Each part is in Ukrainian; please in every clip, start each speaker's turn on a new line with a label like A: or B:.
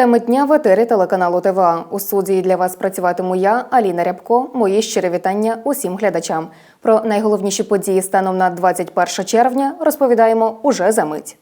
A: Теми дня в етері телеканалу ТВА. У студії для вас працюватиму я, Аліна Рябко. Мої щирі вітання усім глядачам. Про найголовніші події станом на 21 червня розповідаємо уже за мить.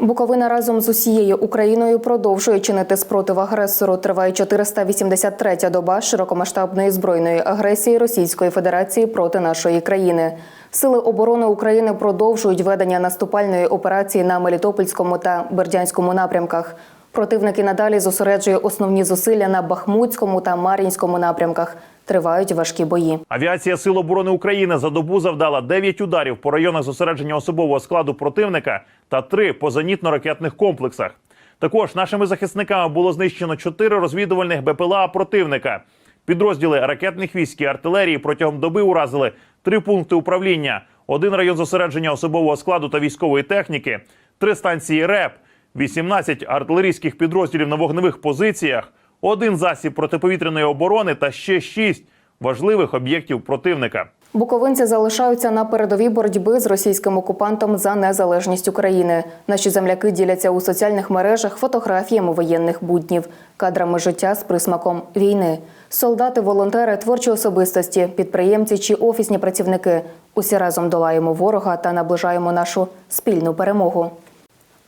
A: Буковина разом з усією Україною продовжує чинити спротив агресору. Триває 483-я доба широкомасштабної збройної агресії Російської Федерації проти нашої країни. Сили оборони України продовжують ведення наступальної операції на Мелітопольському та Бердянському напрямках. Противники надалі зосереджує основні зусилля на Бахмутському та Мар'їнському напрямках. Тривають важкі бої.
B: Авіація Сил оборони України за добу завдала 9 ударів по районах зосередження особового складу противника та 3 по зенітно-ракетних комплексах. Також нашими захисниками було знищено 4 розвідувальних БПЛА противника. Підрозділи ракетних військ і артилерії протягом доби уразили 3 пункти управління, один район зосередження особового складу та військової техніки, 3 станції РЕП, 18 артилерійських підрозділів на вогневих позиціях, один засіб протиповітряної оборони та ще 6 важливих об'єктів противника.
A: Буковинці залишаються на передовій боротьби з російським окупантом за незалежність України. Наші земляки діляться у соціальних мережах фотографіями воєнних буднів, кадрами життя з присмаком війни. Солдати, волонтери, творчі особистості, підприємці чи офісні працівники. Усі разом долаємо ворога та наближаємо нашу спільну перемогу.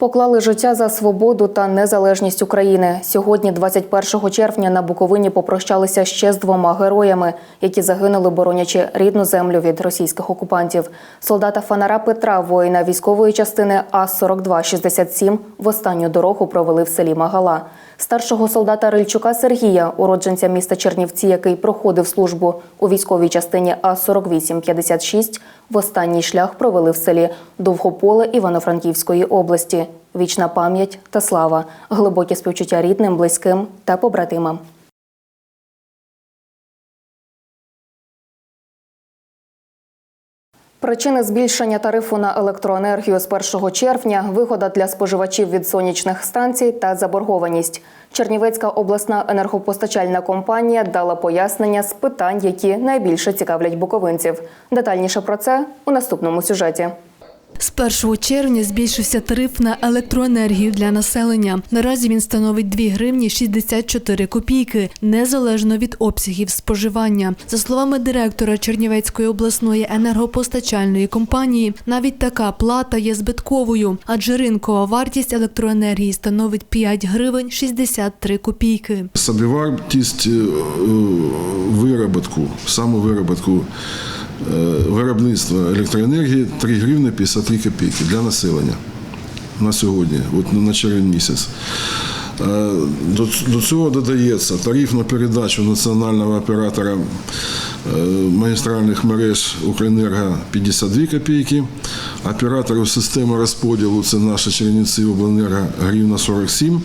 A: Поклали життя за свободу та незалежність України. Сьогодні, 21 червня, на Буковині попрощалися ще з двома героями, які загинули, боронячи рідну землю від російських окупантів. Солдата Фанара Петра, воїна військової частини А 4267 в останню дорогу провели в селі Магала. Старшого солдата Рильчука Сергія, уродженця міста Чернівці, який проходив службу у військовій частині А 4856 в останній шлях провели в селі Довгополе Івано-Франківської області. Вічна пам'ять та слава, глибокі співчуття рідним, близьким та побратимам. Причини збільшення тарифу на електроенергію з 1 червня, вигода для споживачів від сонячних станцій та заборгованість. Чернівецька обласна енергопостачальна компанія дала пояснення з питань, які найбільше цікавлять буковинців. Детальніше про це у наступному сюжеті.
C: З 1 червня збільшився тариф на електроенергію для населення. Наразі він становить 2 гривні 64 копійки, незалежно від обсягів споживання. За словами директора Чернівецької обласної енергопостачальної компанії, навіть така плата є збитковою, адже ринкова вартість електроенергії становить 5 гривень 63 копійки.
D: Собівартість е, вироботку, саме вироботку е, виробництва електроенергії 3 гривні 53 копійки для населення на сьогодні, от на червень місяць. Е, До, цього додається тариф на передачу національного оператора е, магістральних мереж Укренерго 52 копійки, операторів системи розподілу це наша Чернівці обленерго гривна 47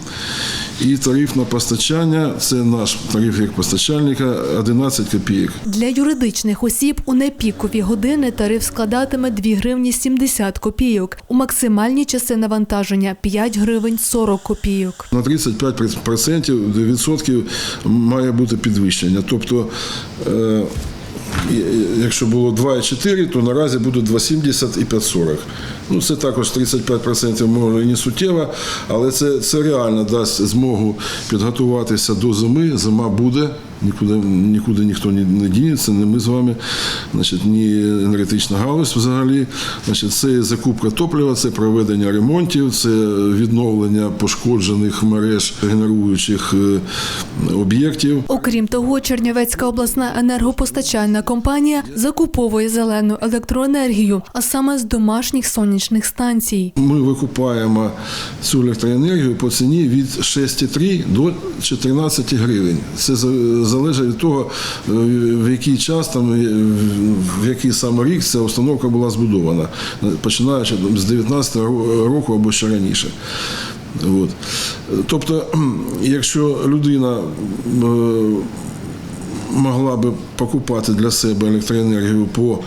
D: і тариф на постачання це наш тариф як постачальника 11 копійок.
C: Для юридичних осіб у непікові години тариф складатиме 2 гривні 70 копійок. У максимальні часи навантаження 5 гривень 40 копійок.
D: На 35% відсотків має бути підвищення. Тобто, е, якщо було 2,4, то наразі буде 2,70 і 5,40. Ну, це також 35% може і не суттєво, але це, це реально дасть змогу підготуватися до зими. Зима буде, нікуди, нікуди ніхто не, не дінеться, не ми з вами, значить, ні енергетична галузь взагалі. Значить, це закупка топлива, це проведення ремонтів, це відновлення пошкоджених мереж генеруючих е, об'єктів.
C: Окрім того, Чернівецька обласна енергопостачальна компанія закуповує зелену електроенергію, а саме з домашніх сонячних станцій.
D: Ми викупаємо цю електроенергію по ціні від 6,3 до 14 гривень. Це залежить від того, е, в який час там, в який саме рік ця установка була збудована, починаючи з 19 року або ще раніше. От. Тобто, якщо людина е, могла би покупати для себе електроенергію по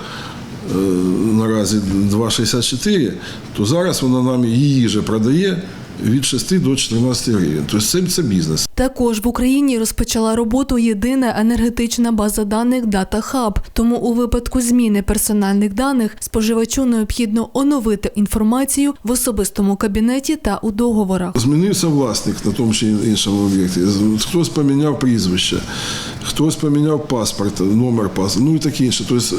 D: наразі 2,64, то зараз вона нам її же продає від 6 до 14 гривень. Тобто це, це бізнес.
C: Також в Україні розпочала роботу єдина енергетична база даних Data Hub. Тому у випадку зміни персональних даних споживачу необхідно оновити інформацію в особистому кабінеті та у договорах.
D: Змінився власник на тому чи іншому об'єкті. Хтось поміняв прізвище, хтось поміняв паспорт, номер паспорта, ну і таке інше. Тобто е,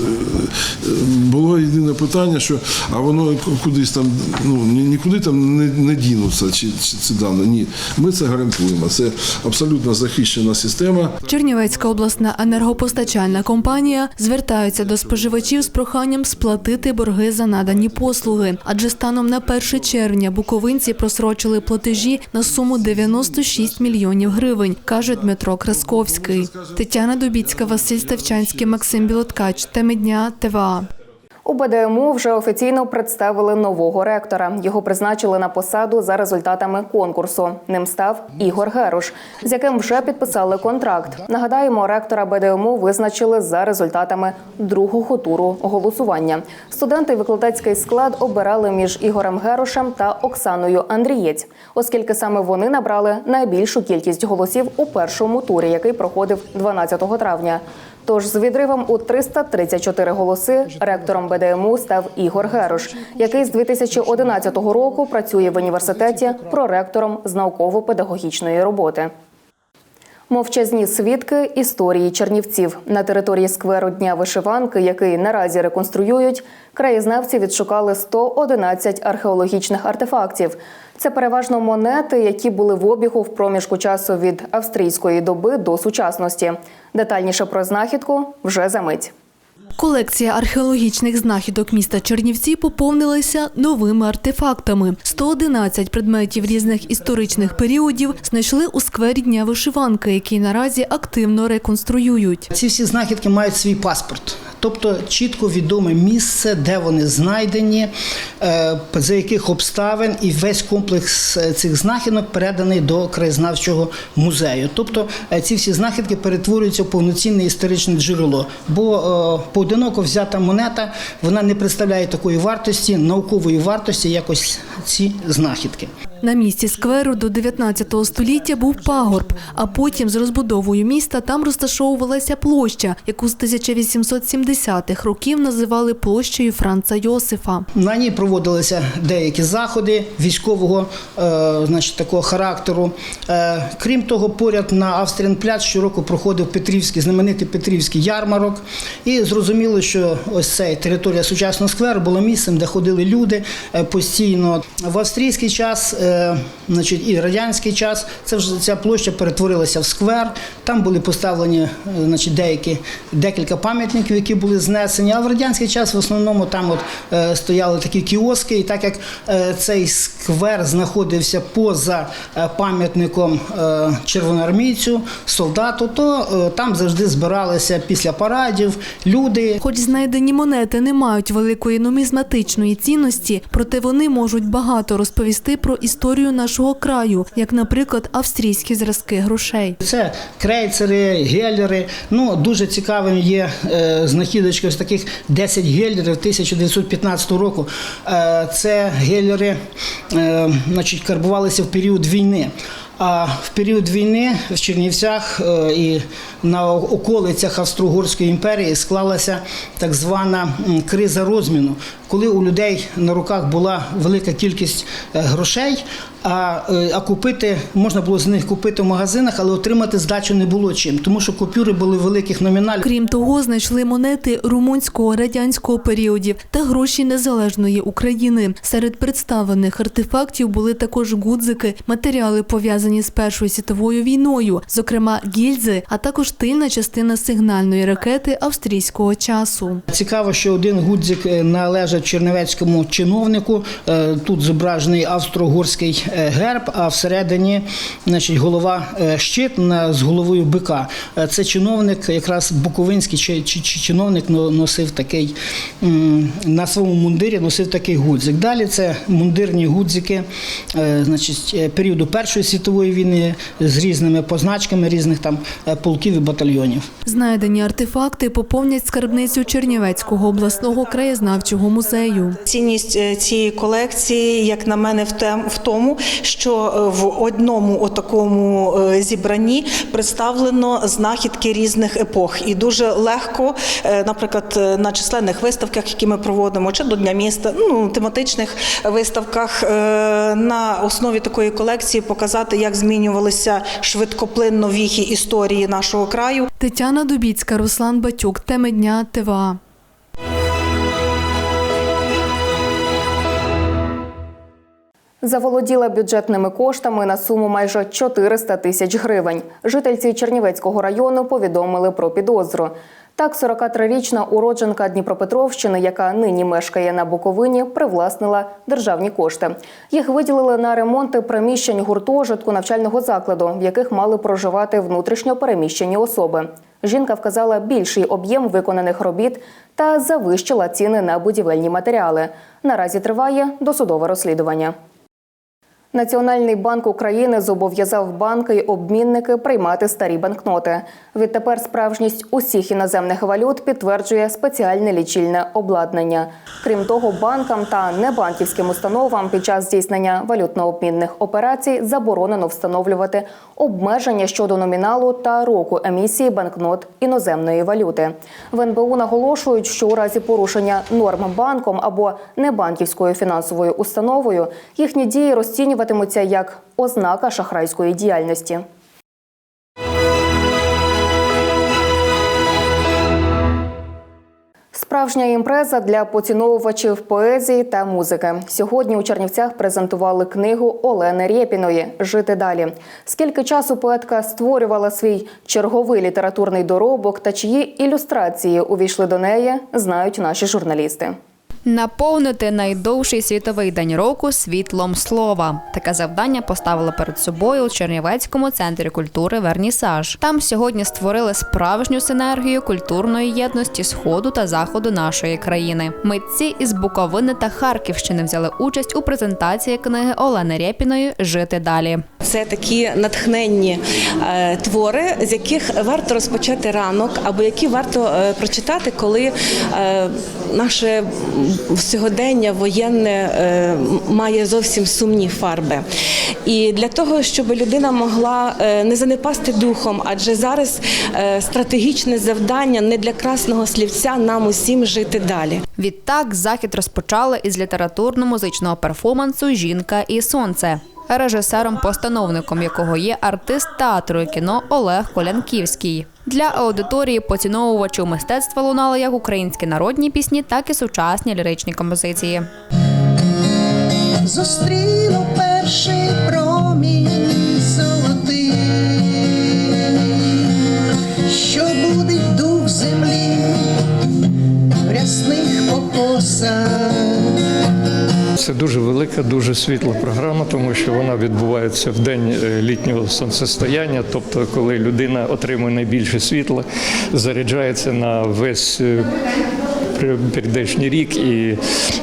D: е, було єдине питання, що а воно кудись там, ну нікуди там не, не дінуться чи, чи ці дані. Ні, ми це гарантуємо. Це абсолютно захищена система.
C: Чернівецька обласна енергопостачальна компанія звертається до споживачів з проханням сплатити борги за надані послуги, адже станом на 1 червня буковинці просрочили платежі на суму 96 мільйонів гривень, каже Дмитро Красковський. Тетяна Дубіцька, Василь Ставчанський, Максим Білоткач. Теми дня ТВА.
A: У БДМУ вже офіційно представили нового ректора. Його призначили на посаду за результатами конкурсу. Ним став Ігор Геруш, з яким вже підписали контракт. Нагадаємо, ректора БДМУ визначили за результатами другого туру голосування. Студенти викладацький склад обирали між Ігорем Герушем та Оксаною Андрієць, оскільки саме вони набрали найбільшу кількість голосів у першому турі, який проходив 12 травня. Тож з відривом у 334 голоси ректором БДМУ став Ігор Геруш, який з 2011 року працює в університеті проректором з науково-педагогічної роботи. Мовчазні свідки історії Чернівців на території скверу Дня вишиванки, який наразі реконструюють, краєзнавці відшукали 111 археологічних артефактів. Це переважно монети, які були в обігу в проміжку часу від австрійської доби до сучасності. Детальніше про знахідку вже за мить.
C: Колекція археологічних знахідок міста Чернівці поповнилася новими артефактами. 111 предметів різних історичних періодів знайшли у сквері Дня вишиванки, який наразі активно реконструюють.
E: Ці всі знахідки мають свій паспорт, тобто чітко відоме місце, де вони знайдені, е, за яких обставин, і весь комплекс е, цих знахідок переданий до краєзнавчого музею. Тобто е, ці всі знахідки перетворюються в повноцінне історичне джерело. Бо е, поодиноко взята монета вона не представляє такої вартості, наукової вартості, якось ці знахідки.
C: На місці скверу до 19 століття був пагорб, а потім з розбудовою міста там розташовувалася площа, яку з 1870-х років називали площею Франца Йосифа.
E: На ній проводилися деякі заходи військового е, значить, такого характеру. Е, крім того, поряд на Австріан пляж щороку проходив Петрівський, знаменитий Петрівський ярмарок. І зрозуміло, що ось ця територія сучасного скверу була місцем, де ходили люди е, постійно. В австрійський час, е, значить, і радянський час, це вже ця площа перетворилася в сквер. Там були поставлені е, значить, деякі декілька пам'ятників, які були знесені. А в радянський час в основному там от е, стояли такі кіоски, і так як е, цей сквер знаходився поза е, пам'ятником е, червоноармійцю, солдату, то е, там завжди збиралися після парадів люди.
C: Хоч знайдені монети не мають великої нумізматичної цінності, проте вони можуть багато розповісти про історію нашого краю, як, наприклад, австрійські зразки грошей.
E: Це крейцери, геллери. Ну дуже цікавим є е, знахідочка ось таких 10 геллерів 1915 року. Е, це геллери, е, значить, карбувалися в період війни. А в період війни в Чернівцях і на околицях Австро-Угорської імперії склалася так звана криза розміну, коли у людей на руках була велика кількість е, грошей, а, е, а купити можна було з них купити в магазинах, але отримати здачу не було чим, тому що купюри були великих номіналів.
C: Крім того, знайшли монети румунського радянського періодів та гроші незалежної України. Серед представлених артефактів були також гудзики, матеріали пов'язані з Першою світовою війною, зокрема гільзи, а також тильна частина сигнальної ракети австрійського часу.
E: Цікаво, що один гудзик е, належить чернівецькому чиновнику. Е, Тут зображений австро-угорський е, герб, а всередині значить, голова е, щит з головою бика. Це чиновник, якраз буковинський чи- чи- чи- чиновник носив такий на своєму мундирі носив такий гудзик. Далі це мундирні гудзики значить, періоду Першої світової війни з різними позначками різних там полків і батальйонів.
C: Знайдені артефакти поповнять скарбницю Чернівецького обласного краєзнавчого музею. Музею.
F: Цінність е, цієї колекції, як на мене, в тому, що е, в одному отакому е, зібранні представлено знахідки різних епох, і дуже легко, наприклад, на численних виставках, які ми проводимо, чи до дня міста, ну тематичних виставках, на основі такої колекції показати, як змінювалися швидкоплинно віхи історії нашого краю.
C: Тетяна Дубіцька, Руслан Батюк. Теми дня ТВА.
A: Заволоділа бюджетними коштами на суму майже 400 тисяч гривень. Жительці Чернівецького району повідомили про підозру. Так, 43-річна уродженка Дніпропетровщини, яка нині мешкає на Буковині, привласнила державні кошти. Їх виділили на ремонти приміщень гуртожитку навчального закладу, в яких мали проживати внутрішньо переміщені особи. Жінка вказала більший об'єм виконаних робіт та завищила ціни на будівельні матеріали. Наразі триває досудове розслідування. Національний банк України зобов'язав банки й обмінники приймати старі банкноти. Відтепер справжність усіх іноземних валют підтверджує спеціальне лічильне обладнання. Крім того, банкам та небанківським установам під час здійснення валютно-обмінних операцій заборонено встановлювати обмеження щодо номіналу та року емісії банкнот іноземної валюти. В НБУ наголошують, що у разі порушення норм банком або небанківською фінансовою установою їхні дії розцінюватимуться як ознака шахрайської діяльності. Справжня імпреза для поціновувачів поезії та музики. Сьогодні у Чернівцях презентували книгу Олени Рєпіної Жити далі. Скільки часу поетка створювала свій черговий літературний доробок та чиї ілюстрації увійшли до неї, знають наші журналісти.
G: Наповнити найдовший світовий день року світлом слова. Таке завдання поставили перед собою у Чернівецькому центрі культури Вернісаж. Там сьогодні створили справжню синергію культурної єдності сходу та заходу нашої країни. Митці із Буковини та Харківщини взяли участь у презентації книги Олени Рєпіної Жити далі.
H: Це такі натхненні е, твори, з яких варто розпочати ранок, або які варто е, прочитати, коли е, наше сьогодення воєнне е, має зовсім сумні фарби. І для того, щоб людина могла е, не занепасти духом, адже зараз е, стратегічне завдання не для красного слівця нам усім жити далі.
G: Відтак захід розпочали із літературно-музичного перформансу Жінка і сонце. Режисером-постановником якого є артист театру і кіно Олег Колянківський. Для аудиторії поціновувачів мистецтва лунали як українські народні пісні, так і сучасні ліричні композиції.
I: Зустріло перший промінь
J: Це дуже велика, дуже світла програма, тому що вона відбувається в день е, літнього сонцестояння, тобто коли людина отримує найбільше світла, заряджається на весь е, прийдешній рік, і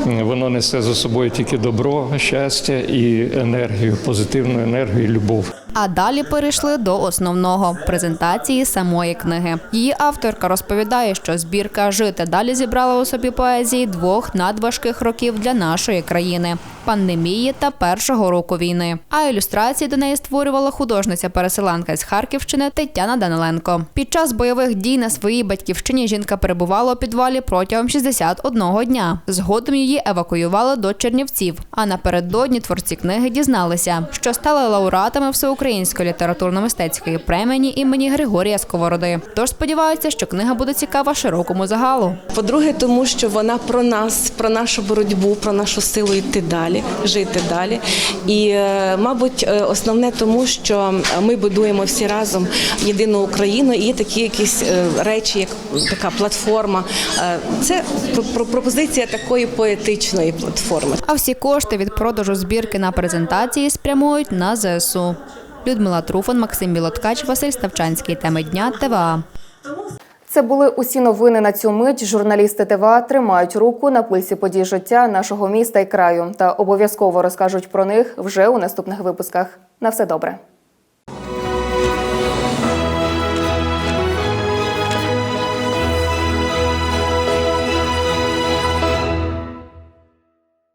J: воно несе за собою тільки добро, щастя і енергію, позитивну енергію, любов.
G: А далі перейшли до основного презентації самої книги. Її авторка розповідає, що збірка Жити далі зібрала у собі поезії двох надважких років для нашої країни пандемії та першого року війни. А ілюстрації до неї створювала художниця-переселенка з Харківщини Тетяна Даниленко. Під час бойових дій на своїй батьківщині жінка перебувала у підвалі протягом 61 дня. Згодом її евакуювали до Чернівців. А напередодні творці книги дізналися, що стали лауреатами всеукраїнської літературно-мистецької премії імені Григорія Сковороди. Тож сподіваються, що книга буде цікава широкому загалу.
H: По-друге, тому що вона про нас, про нашу боротьбу, про нашу силу йти далі, жити далі. І, е, мабуть, е, основне тому, що ми будуємо всі разом єдину Україну, і є такі якісь е, речі, як така платформа. Це про- про- пропозиція такої поетичної платформи.
G: А всі кошти від продажу збірки на презентації спрямують на ЗСУ. Людмила Труфан, Максим Білоткач, Василь Ставчанський. Теми дня ТВА.
A: Це були усі новини на цю мить. Журналісти ТВА тримають руку на пульсі подій життя нашого міста і краю та обов'язково розкажуть про них вже у наступних випусках. На все добре.